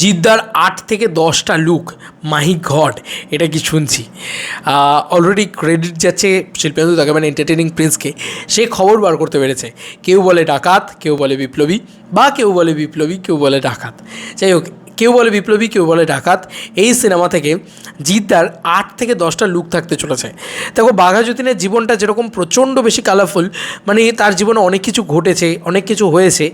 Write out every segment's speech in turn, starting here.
জিদ্দার আট থেকে দশটা লুক মাহি ঘট, এটা কি শুনছি। অলরেডি ক্রেডিট যাচ্ছে শিল্পেন্দু তাকে মানে এন্টারটেনিং প্রিন্সকে সে খবর বার করতে পেরেছে। কেউ বলে ডাকাত, কেউ বলে বিপ্লবী, বা কেউ বলে বিপ্লবী, কেউ বলে ডাকাত। যাই হোক কেউ বলে বিপ্লবী, কেউ বলে ডাকাত, এই সিনেমা থেকে জিদ্দার আট থেকে দশটা লুক থাকতে চলেছে। দেখো বাঘা যতীনের জীবনটা যেরকম প্রচণ্ড বেশি কালারফুল মানে তার জীবনে অনেক কিছু ঘটেছে, অনেক কিছু হয়েছে,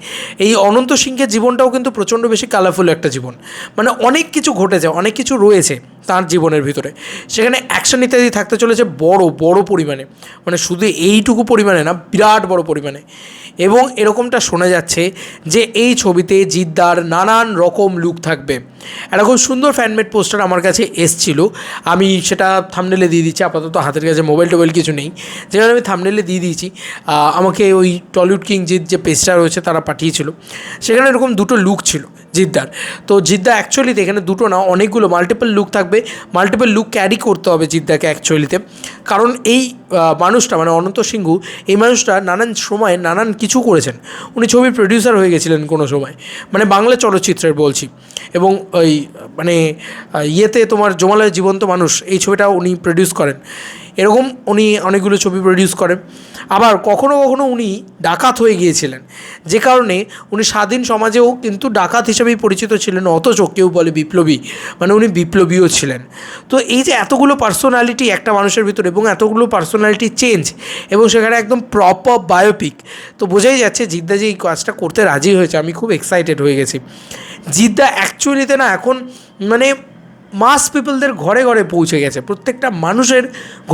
এই অনন্ত সিংহের জীবনটাও কিন্তু প্রচণ্ড বেশি কালারফুল একটা জীবন। মানে অনেক কিছু ঘটেছে, অনেক কিছু রয়েছে। তার জীবনের ভিতরে। সেখানে অ্যাকশন ইত্যাদি থাকতে চলেছে বড় বড় পরিমাণে। মানে শুধু এইটুকু পরিমাণে না, বিরাট বড় পরিমাণে। এবং এরকমটা শোনা যাচ্ছে যে এই ছবিতে জিদ্দার নানান রকম লুক থাকবে। খুব সুন্দর ফ্যানমেড পোস্টার আমার কাছে এসছিল। আমি সেটা থামনেলে দিয়ে দিচ্ছি, আপাতত হাতের কাছে মোবাইল টোবাইল কিছু নেই। যেখানে আমি থামনেলে দিয়ে দিয়েছি। আমাকে ওই টলিউড কিং জিৎ যে পেজটা রয়েছে তারা পাঠিয়েছিল। সেখানে এরকম দুটো লুক ছিল জিদ্দার। তো জিদ্দা অ্যাকচুয়ালিতে এখানে দুটো না, অনেকগুলো মাল্টিপল লুক থাকবে। মাল্টিপল লুক ক্যারি করতে হবে জিদ্দাকে অ্যাকচুয়ালিতে কারণ এই মানুষটা মানে অনন্ত সিংহু, এই মানুষটা নানান সময় নানান কিছু করেছেন। উনি ছবির প্রডিউসার হয়ে গেছিলেন কোনো সময়। মানে বাংলা চলচ্চিত্রের বলছি। এবং ওই মানে ইয়েতে তোমার জমালয় জীবন্ত মানুষ, এই ছবিটা উনি প্রডিউস করেন। এরকম উনি অনেকগুলো ছবি প্রডিউস করেন। আবার কখনো কখনো উনি ডাকাত হয়ে গিয়েছিলেন। যে কারণে উনি স্বাধীন সমাজেও কিন্তু ডাকাত হিসেবেই পরিচিত ছিলেন, অথচ কেউ বলে বিপ্লবী। মানে উনি বিপ্লবীও ছিলেন। তো এই যে এতগুলো পার্সোনালিটি একটা মানুষের ভিতরে এবং এতগুলো পার্সোনালিটি চেঞ্জ এবং সেখানে একদম প্রপার বায়োপিক তো বোঝাই যাচ্ছে জিদ্দা যে এই কাজটা করতে রাজি হয়েছে, আমি খুব এক্সাইটেড হয়ে গেছি। জিদ্দা অ্যাকচুয়ালিতে না এখন মানে মাস পিপলদের ঘরে ঘরে পৌঁছে গেছে, প্রত্যেকটা মানুষের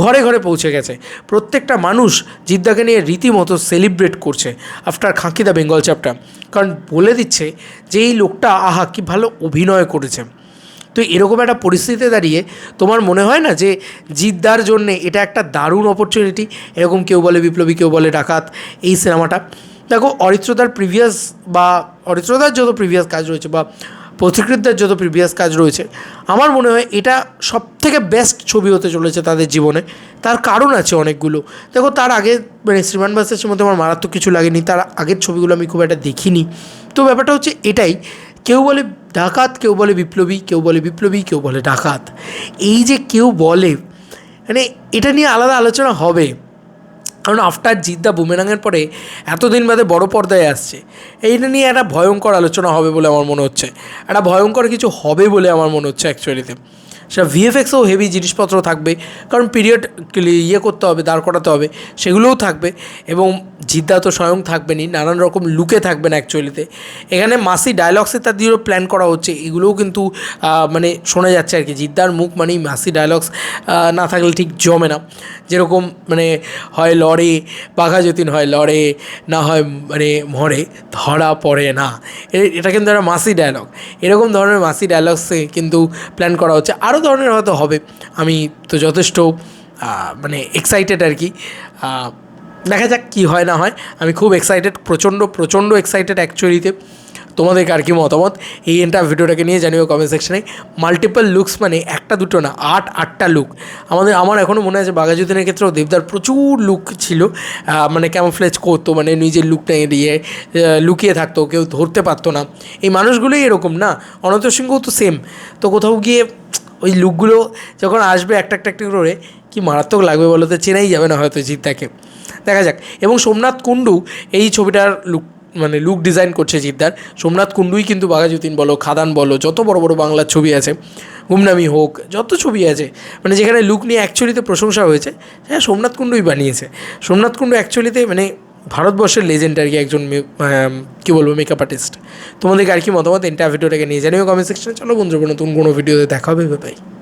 ঘরে ঘরে পৌঁছে গেছে। প্রত্যেকটা মানুষ জিদ্দাকে নিয়ে রীতিমতো সেলিব্রেট করছে আফটার খাঁকিদা বেঙ্গল চ্যাপ্টার কারণ বলে দিচ্ছে যে এই লোকটা আহা কি ভালো অভিনয় করেছে। তো এরকম একটা পরিস্থিতিতে দাঁড়িয়ে তোমার মনে হয় না যে জিদ্দার জন্যে এটা একটা দারুণ অপরচুনিটি এরকম কেউ বলে বিপ্লবী, কেউ বলে ডাকাত, এই সিনেমাটা। দেখো, অরিত্রদার প্রিভিয়াস বা অরিত্রদার যত প্রিভিয়াস কাজ রয়েছে বা পথিকৃতদের যত প্রিভিয়াস কাজ রয়েছে, আমার মনে হয় এটা সব থেকে বেস্ট ছবি হতে চলেছে তাদের জীবনে। তার কারণ আছে অনেকগুলো। দেখো, তার আগে মানে শ্রীমান বাসের মধ্যে আমার মারাত্মক কিছু লাগেনি। তার আগের ছবিগুলো আমি খুব একটা দেখিনি। তো ব্যাপারটা হচ্ছে এটাই কেউ বলে ডাকাত, কেউ বলে বিপ্লবী, কেউ বলে বিপ্লবী, কেউ বলে ডাকাত। এই যে কেউ বলে মানে এটা নিয়ে আলাদা আলোচনা হবে। কারণ আফটার জিদ্দা বুমেরাঙের পরে এতদিন বাদে বড় পর্দায় আসছে। এইটা নিয়ে একটা ভয়ঙ্কর আলোচনা হবে বলে আমার মনে হচ্ছে। একটা ভয়ঙ্কর কিছু হবে বলে আমার মনে হচ্ছে অ্যাকচুয়ালিতে সেটা ভিএফএক্সও হেভি জিনিসপত্র থাকবে। কারণ পিরিয়ড ইয়ে করতে হবে, দাঁড় করাতে হবে, সেগুলোও থাকবে। এবং জিদ্দা তো স্বয়ং থাকবেনই, নানান রকম লুকে থাকবেন অ্যাকচুয়ালিতে এখানে মাসি ডায়লগসে তার দিয়েও প্ল্যান করা হচ্ছে, এগুলোও কিন্তু মানে শোনা যাচ্ছে আর কি। জিদ্দার মুখ মানেই মাসি ডায়লগস না থাকলে ঠিক জমে না। যেরকম মানে হয় লড়ে, বাঘা যতীন হয় লড়ে, না হয় মানে মরে, ধরা পড়ে না। এটা কিন্তু একটা মাসি ডায়লগ এরকম ধরনের মাসি ডায়লগসে কিন্তু প্ল্যান করা হচ্ছে। আরও ধরনের হয়তো হবে। আমি তো যথেষ্ট মানে এক্সাইটেড আর কি। দেখা যাক কী হয় না হয়। আমি খুব এক্সাইটেড প্রচণ্ড প্রচণ্ড এক্সাইটেড অ্যাকচুয়ালিতে তোমাদের আর কি মতামত? এই এন্টার ভিডিওটাকে নিয়ে জানিও কমেন্ট সেকশনে মাল্টিপল লুকস মানে একটা দুটো না, আট, আটটা লুক আমাদের, আমার এখনও মনে আছে বাঘাযতীনের ক্ষেত্রেও দেবদার প্রচুর লুক ছিল। মানে কেমন ক্যামোফ্লেজ করতো মানে নিজের লুকটা দিয়ে লুকিয়ে থাকতো, কেউ ধরতে পারতো না। এই মানুষগুলোই এরকম না? অনন্ত সিংহও তো সেম তো কোথাও গিয়ে ওই লুকগুলো যখন আসবে একটা একটা একটা করে, কি মারাত্মক লাগবে বলো তো? চেনাই যাবে না হয়তো জিদ্দাকে। দেখা যাক। এবং সোমনাথ কুণ্ডু এই ছবিটার লুক মানে লুক ডিজাইন করছে জিদ্দার। সোমনাথ কুণ্ডুই কিন্তু বাঘাযতীন বলো, খাদান বলো, যত বড় বড় বাংলার ছবি আছে, গুমনামি হোক, যত ছবি আছে মানে যেখানে লুক নিয়ে অ্যাকচুয়ালিতে প্রশংসা হয়েছে হ্যাঁ সোমনাথ কুণ্ডুই বানিয়েছে। সোমনাথ কুণ্ডু অ্যাকচুয়ালিতে মানে ভারতবর্ষের লেজেন্ড আর কি একজন কী বলব মেকআপ আর্টিস্ট তোমাদেরকে আর কি মতামত এন্টার ভিডিওটাকে নিয়ে জানিও কমেন্ট সেকশনে চলো বন্ধুরা, নতুন কোনো ভিডিওতে দেখা হবে বাই